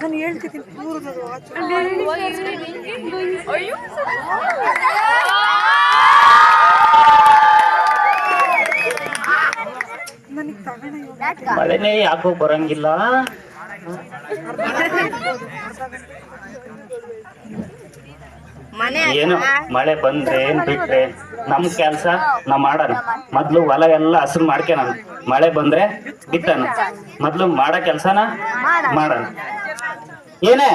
ನಾನು ಹೇಳ್ತಿದ್ದೀನಿ. ಮಳೆನೇ ಯಾಕೋ ಬರಂಗಿಲ್ಲ. ಮನೆ ಏನು? ಮಳೆ ಬಂದ್ರೆ ಏನ್ ಬಿಟ್ರೆ? ನಮ್ ಕೆಲ್ಸ ನಾ ಮಾಡೋಣ ಮೊದ್ಲು ಹೊಲ ಎಲ್ಲ ಹಸಿರು ನಾನು. ಮಳೆ ಬಂದ್ರೆ ಬಿತ್ತಾನ. ಮೊದ್ಲು ಮಾಡೋ ಕೆಲ್ಸನ ಮಾಡೋಣ ಏನೇ?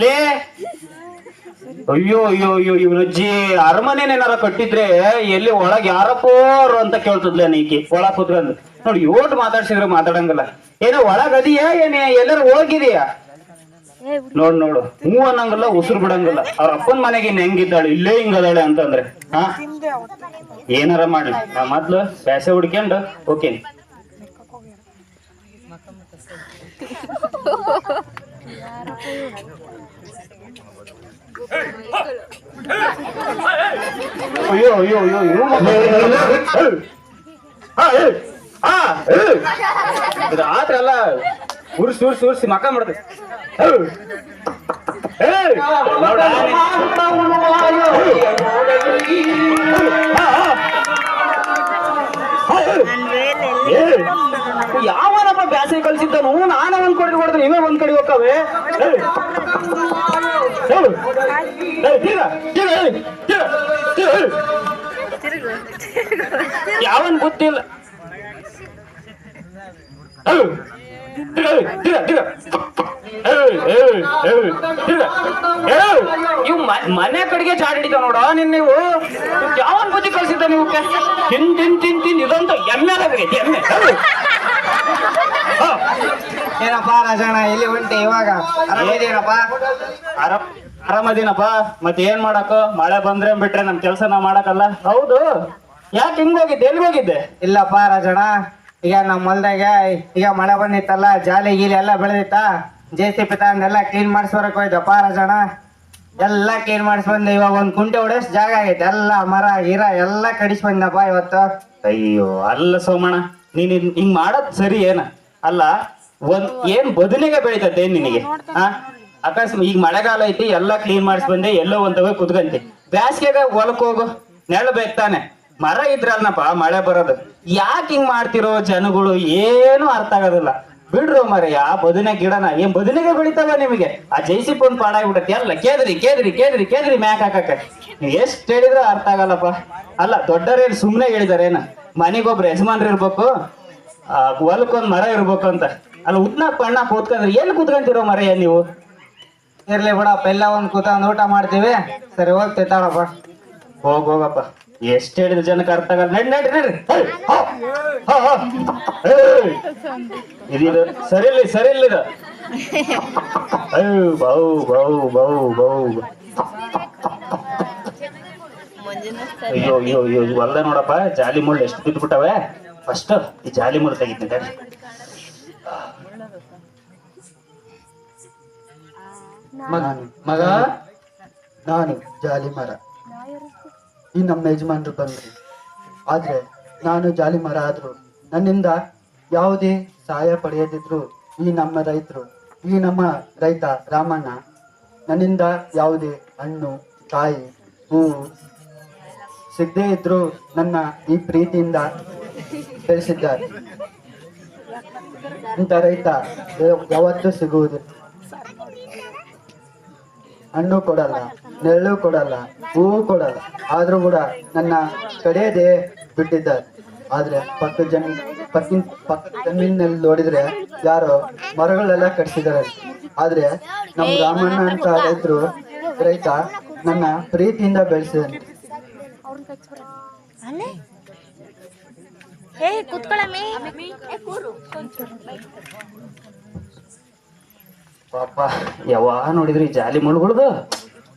ಲೇ? ಅಯ್ಯೋ ಅಯ್ಯೋ ಅಯ್ಯೋ ಇವ್ನ ಅಜ್ಜಿ ಅರಮನೆನೇನಾರ ಕಟ್ಟಿದ್ರೆ ಎಲ್ಲಿ ಒಳಗ್ ಯಾರಪ್ಪೋರು ಅಂತ ಕೇಳ್ತದ್ಲ ನೀಕಿ ಒಳಗ್ ಕೂತ್ಕೊಂಡು. ನೋಡಿ, ಓಟ್ ಮಾತಾಡ್ಸಿದ್ರೆ ಮಾತಾಡಂಗಲ್ಲ. ಏನೋ ಒಳಗದಿಯಾ ಏನೇ? ಎಲ್ಲರೂ ಹೋಗಿದೀಯಾ? ನೋಡ್ ನೋಡು ಹೂ ಅನ್ನಂಗಿಲ್ಲ ಉಸಿರು ಬಿಡಂಗಲ್ಲ ಅವ್ರ ಅಪ್ಪನ ಮನೆಗೆ ಇನ್ ಹೆಂಗಿದ್ದಾಳೆ ಇಲ್ಲೇ ಹಿಂಗದಾಳೆ ಅಂತಂದ್ರೆ ಹಾ ಏನಾರ ಮಾಡ್ಲಿ ಆ ಮೊದ್ಲು ಪ್ಯಾಸೆ ಹುಡ್ಕೊಂಡು ಓಕೆ ಅಯ್ಯೋ ಅಯ್ಯೋ ಅಯ್ಯೋ ಆತ್ರ ಅಲ್ಲ ಉರ್ಸಿ ಉರ್ಸಿ ಉರ್ಸಿ ಮಕ್ಕ ಮಾಡ್ತೈತಿ ನೋಡ ನಮ್ಮ ಬ್ಯಾಸರಿ ಕಲಿಸಿದ್ದನು ನಾನು ಒಂದ್ ಕಡೆ ಕೊಡ್ತೀನಿ ಇವೇ ಒಂದ್ ಕಡೆ ಹೋಗ್ತವೆ ಯಾವನ್ ಗೊತ್ತಿಲ್ಲ ಇವ್ ಮನೆ ಕಡೆಗೆ ಹಿಡಿತಾವ ನೋಡ. ನಿನ್ ನೀವು. ಯಾವ ಬುದ್ಧಿ ಕಳ್ಸಿದ್ದ ನೀವು? ತಿನ್ ತಿನ್ ತಿನ್ ತಿನ್ ಇದೊಂದು ಎಮ್ಮೆ ಆಗೈತಿ ಎಮ್ಮೆ. ಏನಪ್ಪ ರಾಜಣ್ಣ ಎಲ್ಲಿ ಹೊಂಟೆ ಇವಾಗ? ಆರಾಮಿದ್ದೀನಪ್ಪ ಆರಾಮ್ ಆರಾಮದೀನಪ್ಪ ಮತ್ತೆ ಏನ್ ಮಾಡಕ ಮಳೆ ಬಂದ್ರೆ ಬಿಟ್ರೆ ನಮ್ ಕೆಲ್ಸ ನಾ ಮಾಡಕಲ್ಲ ಹೌದು. ಯಾಕೆ ಹಿಂಗ್ ಹೋಗಿದ್ದೆ? ಎಲ್ಲಿ ಹೋಗಿದ್ದೆ? ಇಲ್ಲಪ್ಪ ರಾಜಣ್ಣ ಈಗ ನಮ್ಮ ಹೊಲ್ದಾಗ ಈಗ ಮಳೆ ಬಂದಿತ್ತಲ್ಲ ಜಾಲಿ ಗೀಲಿ ಎಲ್ಲ ಬೆಳೆದಿತ್ತ? ಜೆ ಸಿ ಪಿ ಕ್ಲೀನ್ ಮಾಡಿಸ್ಬರಕ್ ಹೋಯ್ತಪ್ಪ ಜನ ಎಲ್ಲ ಕ್ಲೀನ್ ಮಾಡಿಸ್ ಬಂದೆ ಇವಾಗ ಒಂದ್ ಕುಂಟೆ ಹೊಡೆಸ್ ಜಾಗ ಆಗೈತೆ. ಎಲ್ಲ ಮರ, ಗಿರ ಎಲ್ಲ ಕಡಿಸ್ ಬಂದಪ್ಪ ಇವತ್ತು. ಅಯ್ಯೋ, ಅಲ್ಲ ಸೋಮಣ್ಣ, ನೀನ್ ಹಿಂಗ್ ಮಾಡೋದ್ ಸರಿ ಏನ? ಅಲ್ಲ, ಒಂದ್ ಏನ್ ಬದಲಿಗೆ ಬೆಳಿತದೆ ನಿನಗೆ? ಆ? ಅಕಸ್ಮಾತ್ ಈಗ ಮಳೆಗಾಲ ಐತಿ, ಎಲ್ಲ ಕ್ಲೀನ್ ಮಾಡಿಸ್ಬಂದೆ, ಎಲ್ಲೋ ಒಂದ್ ತಗೋ ಕುತ್ಕಂತಿ. ಬ್ಯಾಸ್ಗೆಗ ಹೊಲಕ್ ಹೋಗು. ನೆರಳು ಬೇಕಾನೆ ಮರ ಇದ್ರಲ್ನಪ್ಪ, ಮಳೆ ಬರೋದು. ಯಾಕೆ ಹಿಂಗ್ ಮಾಡ್ತಿರೋ ಜನಗಳು ಏನು ಅರ್ಥ ಆಗೋದಿಲ್ಲ. ಬಿಡ್ರು ಮರೆಯ, ಬದನೆ ಗಿಡನ, ಏನ್ ಬದನೆಗೆ ಬೆಳಿತಾವ ನಿಮಗೆ? ಆ ಜೈಸಿ ಪೋನ್ ಪಾಡಾಗ್ಬಿಡತ್ತೆ ಅಲ್ಲ, ಕೇದ್ರಿ ಕೇದ್ರಿ ಕೇದ್ರಿ ಕೇದ್ರಿ ಮ್ಯಾಕ್ ಹಾಕಕ್ಕೆ. ಎಷ್ಟ್ ಹೇಳಿದ್ರೆ ಅರ್ಥ ಆಗಲ್ಲಪ್ಪ. ಅಲ್ಲ, ದೊಡ್ಡರೇನ್ ಸುಮ್ನೆ ಹೇಳಿದಾರೇನ? ಮನೆಗೊಬ್ರು ಯಜಮಾನ್ರು ಇರ್ಬೇಕು, ಆ, ಹೊಲಕ್ಕೊಂದ್ ಮರ ಇರ್ಬೇಕು ಅಂತ. ಅಲ್ಲ ಉದ್ನಾಕ್ ಪಣ್ಣ ಕೂತ್ಕೊಂಡ್ರೆ ಎಲ್ಲಿ ಕೂತ್ಕೊಂತಿರೋ ಮರೆಯ ನೀವು? ಇರ್ಲಿ ಬಿಡಪ್ಪ, ಎಲ್ಲ ಒಂದ್ ಕೂತ ಊಟ ಮಾಡ್ತೀವಿ. ಸರಿ, ಹೋಗ್ತೇವೆ, ತಾಳಪ್ಪ. ಹೋಗ್, ಹೋಗಪ್ಪ. ಎಷ್ಟ್ ಹೇಳಿದ ಜನಕ್ಕೆ ಅರ್ಥ ಆಗಲ್ಲ. ನಡಿ ನಡಿ ನಡ್ರಿ ಇದು ಹೋ, ಹೋ, ಹೋ. ಹೇಯ್. ಸರಿ ಇಲ್ಲ ಸರಿ ಇಲ್ಲ ಇದು. ಅಯ್ಯೋ ಬೌ ಬೌ ಬೌ ಬೌ ಅಯ್ಯೋ ಅಯ್ಯೋ ಅಯ್ಯೋ ಇವ್ ಅಲ್ದ ನೋಡಪ್ಪ ಜಾಲಿ ಮುಳ್ಳು ಎಷ್ಟು ಬಿದ್ಬಿಟ್ಟವೆ. ಫಸ್ಟ್ ಈ ಜಾಲಿ ಮುಳ್ಳು ತೆಗಿತೀನಿ. ನಾನು. ಮಗ? ನಾನು ಜಾಲಿ ಮರ. ಈ ನಮ್ಮ ಯಜಮಾನರು ಬಂದ್ರಿ. ಆದ್ರೆ ನಾನು ಜಾಲಿ ಮರ ಆದ್ರು ನನ್ನಿಂದ ಯಾವುದೇ ಸಹಾಯ ಪಡೆಯದಿದ್ರು ಈ ನಮ್ಮ ರೈತರು, ಈ ನಮ್ಮ ರೈತ ರಾಮಣ್ಣ, ನನ್ನಿಂದ ಯಾವುದೇ ಹಣ್ಣು, ಕಾಯಿ ಹೂವು ಸಿಗದೇ ಇದ್ರು ನನ್ನ ಈ ಪ್ರೀತಿಯಿಂದ ಬೆಳೆಸಿದ್ದಾರೆ. ಇಂಥ ರೈತ ಯಾವ- ಯಾವತ್ತೂ ಸಿಗುವುದಿಲ್ಲ. ಹಣ್ಣು ಕೊಡಲ್ಲ, ನೆರಳು ಕೊಡಲ್ಲ, ಹೂವು ಕೊಡಲ್ಲ. ಆದ್ರೂ ಕೂಡ ನನ್ನ ಕಡೆಯದೇ ಬಿಟ್ಟಿದ್ದಾರೆ. ಆದ್ರೆ ಪಕ್ಕ ಜಮೀನ್ ಪಕ್ಕಿನ ಪಕ್ಕ ಜಮೀನಲ್ಲಿ ನೋಡಿದ್ರೆ ಯಾರೋ ಮರಗಳೆಲ್ಲ ಕಟ್ಸಿದ್ದಾರೆ. ಆದ್ರೆ ನಮ್ಮ ರಾಮಣ್ಣ ಅಂತ ರೈತರು, ರೈತ ನನ್ನ ಪ್ರೀತಿಯಿಂದ ಬೆಳೆಸಿದಂತೆ ಏ, ಕುತ್ಕೊಳ್ಳಮ್ಮಿ. ಪಾಪ ಯಾವಾಗ ನೋಡಿದ್ರಿ ಜಾಲಿ ಮುಳ್ಳುಗಳ್ದು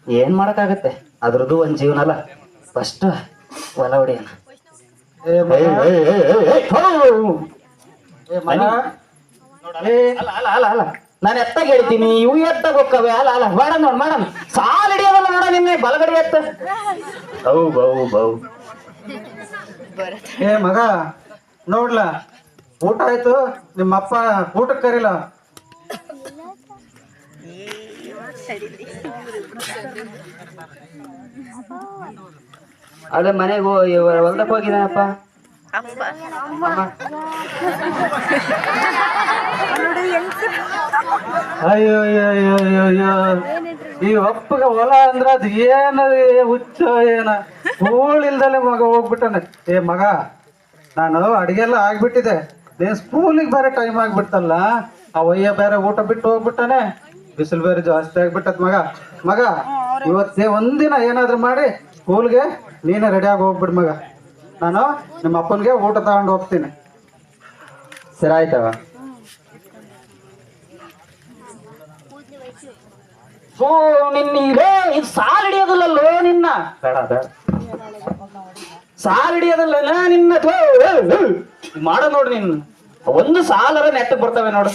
ಏನ್ ಮಾಡಕ್ಕಾಗತ್ತೆ? ಅದ್ರದ್ದು ಒಂದ್ ಜೀವನ ಅಲ್ಲ ಫಸ್ಟ್ ಹೊಲ ಅಲ್ಲ ಅಲ್ಲ ಅಲ್ಲ ಅಲ್ಲ. ನಾನು ಎತ್ತಾಗ ಹೇಳ್ತೀನಿ ಇವು ಎತ್ತ ಹೋಗ್ತವೆ ಅಲ್ಲ ಅಲ್ಲ ಮಾಡ ನೋಡ್ ಮಾಡ ಸಾಲ ಹಿಡಿಯೋದಲ್ಲ ನೋಡ ನಿನ್ನೆ ಬಲಗಡೆ ಎತ್ತ. ಬೌ ಬೌ ಬೌ. ಏ ಮಗ ನೋಡ್ಲಾ? ಊಟ ಆಯ್ತು ನಿಮ್ಮ ಅಪ್ಪ ಊಟಕ್ಕೆ ಕರಿಲ್ಲ ಅದೇ ಮನೆಗೆ ಹೊಲ್ದಕ್ಕೆ ಹೋಗಿದಪ್ಪ ಅಯ್ಯೋ ಅಯ್ಯೋ ಅಯ್ಯೋ ಈ ಒಪ್ಪಗ ಹೊಲ ಅಂದ್ರ ಅದು ಏನ ಹುಚ್ಚ ಏನ? ಸ್ಕೂಲ್ ಇಲ್ದಲೆ ಮಗ ಹೋಗ್ಬಿಟ್ಟಾನೆ. ಏ ಮಗ ನಾನು ಅಡಿಗೆಲ್ಲ ಆಗ್ಬಿಟ್ಟಿದೆ. ನೀನ್ ಸ್ಕೂಲಿಗೆ ಬೇರೆ ಟೈಮ್ ಆಗ್ಬಿಡ್ತಲ್ಲ. ಅವಯ್ಯ ಬೇರೆ ಊಟ ಬಿಟ್ಟು ಹೋಗ್ಬಿಟ್ಟಾನೆ. ಬಿಸಿಲು ಬೇರೆ ಜಾಸ್ತಿ ಆಗ್ಬಿಟ್ಟತ್ ಮಗ. ಮಗ ಇವತ್ತೇ ಒಂದಿನ ಏನಾದ್ರು ಮಾಡಿ ಸ್ಕೂಲ್ಗೆ ನೀನೇ ರೆಡಿ ಆಗಿ ಹೋಗ್ಬಿಡ್ ಮಗ. ನಾನು ನಿಮ್ಮ ಅಪ್ಪನಿಗೆ ಊಟ ತಗೊಂಡು ಹೋಗ್ತೀನಿ. ಸರಿ ಆಯ್ತವ ಸೋ ನಿನ್ನ ಇದೇ ಇದು ಸಾಲ್ ಹಿಡಿಯೋದಲ್ಲೋ ನಿನ್ನ? ಬೇಡ ಹಿಡಿಯೋದಿಲ್ಲ ನಿನ್ನ. ಮಾಡ ನೋಡು ನಿನ್ನ ಒಂದು ಸಾಲರ ನೆಟ್ಟ ಬರ್ತವೆ ನೋಡು.